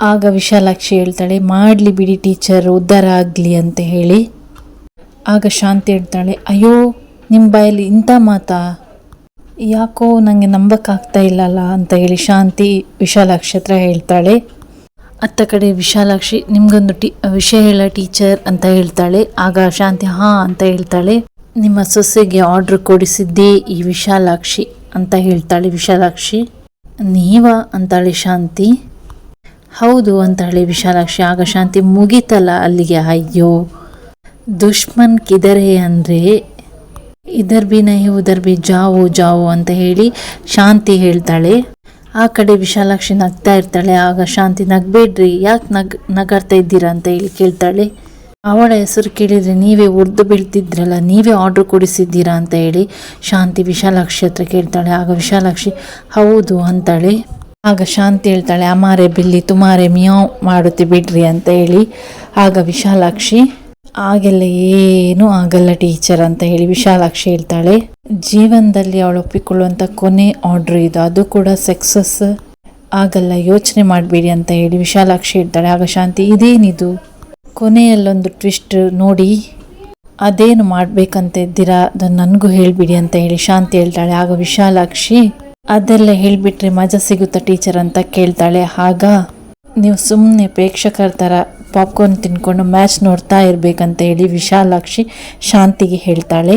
Speaker 1: ಆಗ ವಿಶಾಲಾಕ್ಷಿ ಹೇಳ್ತಾಳೆ, ಮಾಡಲಿ ಬಿಡಿ ಟೀಚರ್ ಉದ್ಧಾರ ಆಗಲಿ ಅಂತ ಹೇಳಿ. ಆಗ ಶಾಂತಿ ಹೇಳ್ತಾಳೆ, ಅಯ್ಯೋ ನಿಮ್ಮ ಬಾಯಲ್ಲಿ ಇಂಥ ಮಾತಾ? ಯಾಕೋ ನನಗೆ ನಂಬಕ್ಕಾಗ್ತಾ ಇಲ್ಲಲ್ಲ ಅಂತ ಹೇಳಿ ಶಾಂತಿ ವಿಶಾಲಾಕ್ಷಿ ಹತ್ರ ಹೇಳ್ತಾಳೆ. ಅತ್ತ ಕಡೆ ವಿಶಾಲಾಕ್ಷಿ, ನಿಮಗೊಂದು ಟಿ, ವಿಷಯ ಹೇಳ ಟೀಚರ್, ಅಂತ ಹೇಳ್ತಾಳೆ. ಆಗ ಶಾಂತಿ, ಹಾ, ಅಂತ ಹೇಳ್ತಾಳೆ. ನಿಮ್ಮ ಸೊಸೆಗೆ ಆರ್ಡ್ರ್ ಕೊಡಿಸಿದ್ದೇ ಈ ವಿಶಾಲಾಕ್ಷಿ, ಅಂತ ಹೇಳ್ತಾಳೆ ವಿಶಾಲಾಕ್ಷಿ. ನೀವ? ಅಂತಾಳೆ ಶಾಂತಿ. ಹೌದು, ಅಂತಾಳೆ ವಿಶಾಲಾಕ್ಷಿ. ಆಗ ಶಾಂತಿ ಮುಗೀತಲ್ಲ ಅಲ್ಲಿಗೆ. ಅಯ್ಯೋ ದುಶ್ಮನ್ ಕಿದರೆ ಅಂದರೆ ಇದರ್ ಬಿ ನಹಿ, ಉದರ್ ಬಿ ಜಾವು ಜಾವು ಅಂತ ಹೇಳಿ ಶಾಂತಿ ಹೇಳ್ತಾಳೆ. ಆ ಕಡೆ ವಿಶಾಲಾಕ್ಷಿ ನಗ್ತಾ ಇರ್ತಾಳೆ. ಆಗ ಶಾಂತಿ, ನಗ್ಬೇಡ್ರಿ, ಯಾಕೆ ನಗ್ ನಗಾಡ್ತಾ ಇದ್ದೀರಾ ಅಂತ ಹೇಳಿ ಕೇಳ್ತಾಳೆ. ಅವಳ ಹೆಸರು ಕೇಳಿದರೆ ನೀವೇ ಉರ್ದು ಬೀಳ್ತಿದ್ರಲ್ಲ, ನೀವೇ ಆರ್ಡ್ರ್ ಕೊಡಿಸಿದ್ದೀರಾ ಅಂತ ಹೇಳಿ ಶಾಂತಿ ವಿಶಾಲಾಕ್ಷಿ ಹತ್ರ ಕೇಳ್ತಾಳೆ. ಆಗ ವಿಶಾಲಾಕ್ಷಿ, ಹೌದು ಅಂತಾಳೆ. ಆಗ ಶಾಂತಿ ಹೇಳ್ತಾಳೆ, ಅಮಾರೆ ಬಿಲ್ಲಿ, ತುಮಾರೆ ಮಿಯಾವ್ ಮಾಡುತ್ತೆ ಬಿಡ್ರಿ ಅಂತ ಹೇಳಿ. ಆಗ ವಿಶಾಲಾಕ್ಷಿ ಆಗೆಲ್ಲ ಏನೂ ಆಗಲ್ಲ ಟೀಚರ್ ಅಂತ ಹೇಳಿ ವಿಶಾಲಾಕ್ಷಿ ಹೇಳ್ತಾಳೆ. ಜೀವನದಲ್ಲಿ ಅವಳು ಒಪ್ಪಿಕೊಳ್ಳುವಂಥ ಕೊನೆ ಆರ್ಡ್ರ್ ಇದು. ಅದು ಕೂಡ ಸಕ್ಸಸ್ ಆಗಲ್ಲ ಯೋಚನೆ ಮಾಡಬೇಡಿ ಅಂತ ಹೇಳಿ ವಿಶಾಲಾಕ್ಷಿ ಹೇಳ್ತಾಳೆ. ಆಗ ಶಾಂತಿ, ಇದೇನಿದು? ಕೊನೆಯಲ್ಲೊಂದು ಟ್ವಿಸ್ಟ್ ನೋಡಿ. ಅದೇನು ಮಾಡಬೇಕಂತ ಇದ್ದೀರಾ? ಅದನ್ನು ನನಗೂ ಹೇಳಿಬಿಡಿ ಅಂತ ಹೇಳಿ ಶಾಂತಿ ಹೇಳ್ತಾಳೆ. ಆಗ ವಿಶಾಲಾಕ್ಷಿ, ಅದೆಲ್ಲ ಹೇಳಿಬಿಟ್ರೆ ಮಜಾ ಸಿಗುತ್ತಾ ಟೀಚರ್ ಅಂತ ಕೇಳ್ತಾಳೆ. ಆಗ ನೀವು ಸುಮ್ಮನೆ ಪ್ರೇಕ್ಷಕರ ಥರ ಪಾಪ್ಕಾರ್ನ್ ತಿನ್ಕೊಂಡು ಮ್ಯಾಚ್ ನೋಡ್ತಾ ಇರಬೇಕಂತ ಹೇಳಿ ವಿಶಾಲಾಕ್ಷಿ ಶಾಂತಿಗೆ ಹೇಳ್ತಾಳೆ.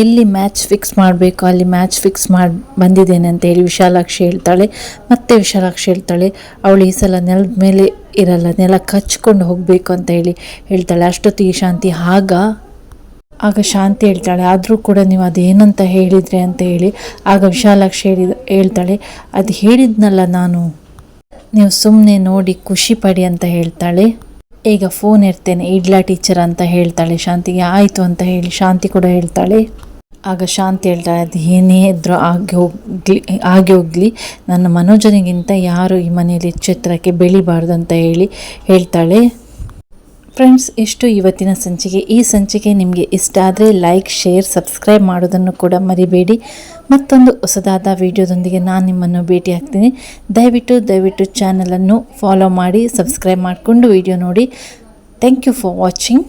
Speaker 1: ಎಲ್ಲಿ ಮ್ಯಾಚ್ ಫಿಕ್ಸ್ ಮಾಡಬೇಕು ಅಲ್ಲಿ ಮ್ಯಾಚ್ ಫಿಕ್ಸ್ ಮಾಡಿ ಬಂದಿದ್ದೇನೆ ಅಂತ ಹೇಳಿ ವಿಶಾಲಾಕ್ಷಿ ಹೇಳ್ತಾಳೆ. ಮತ್ತೆ ವಿಶಾಲಾಕ್ಷಿ ಹೇಳ್ತಾಳೆ, ಅವಳು ಈ ಸಲ ನೆಲದ ಮೇಲೆ ಇರಲ್ಲ, ನೆಲ ಕಚ್ಕೊಂಡು ಹೋಗಬೇಕು ಅಂತ ಹೇಳಿ ಹೇಳ್ತಾಳೆ. ಅಷ್ಟೊತ್ತಿಗೆ ಶಾಂತಿ ಆಗ? ಆಗ ಶಾಂತಿ ಹೇಳ್ತಾಳೆ, ಆದರೂ ಕೂಡ ನೀವು ಅದೇನಂತ ಹೇಳಿದ್ರಿ? ಅಂತ ಹೇಳಿ ಆಗ ವಿಶಾಲಾಕ್ಷಿ ಹೇಳಿದ ಹೇಳ್ತಾಳೆ, ಅದು ಹೇಳಿದ್ನಲ್ಲ ನಾನು. ನೀವು ಸುಮ್ಮನೆ ನೋಡಿ ಖುಷಿ ಪಡಿ ಅಂತ ಹೇಳ್ತಾಳೆ. ಈಗ ಫೋನ್ ಇರ್ತೇನೆ ಇಡ್ಲಾ ಟೀಚರ್ ಅಂತ ಹೇಳ್ತಾಳೆ, ಶಾಂತಿಗೆ ಆಯಿತು ಅಂತ ಹೇಳಿ ಶಾಂತಿ ಕೂಡ ಹೇಳ್ತಾಳೆ. ಆಗ ಶಾಂತಿ ಹೇಳ್ತಾಳೆ ಅದು ಏನೇ ಇದ್ರೂ ಆಗಿ ಹೋಗ್ಲಿ, ಆಗಿ ಹೋಗಲಿ, ನನ್ನ ಮನೋಜನಿಗಿಂತ ಯಾರು ಈ ಮನೆಯಲ್ಲಿ ಚಿತ್ರಕ್ಕೆ ಬೆಳಿಬಾರ್ದು ಅಂತ ಹೇಳಿ ಹೇಳ್ತಾಳೆ. ಫ್ರೆಂಡ್ಸ್, ಇಷ್ಟು ಇವತ್ತಿನ ಸಂಚಿಕೆ. ಈ ಸಂಚಿಕೆ ನಿಮಗೆ ಇಷ್ಟ ಆದರೆ ಲೈಕ್, ಶೇರ್, ಸಬ್ಸ್ಕ್ರೈಬ್ ಮಾಡೋದನ್ನು ಕೂಡ ಮರಿಬೇಡಿ. ಮತ್ತೊಂದು ಹೊಸದಾದ ವಿಡಿಯೋದೊಂದಿಗೆ ನಾನು ನಿಮ್ಮನ್ನು ಭೇಟಿ ಆಗ್ತೀನಿ. ದಯವಿಟ್ಟು ದಯವಿಟ್ಟು ಚಾನಲನ್ನು ಫಾಲೋ ಮಾಡಿ ಸಬ್ಸ್ಕ್ರೈಬ್ ಮಾಡಿಕೊಂಡು ವಿಡಿಯೋ ನೋಡಿ. Thank you for watching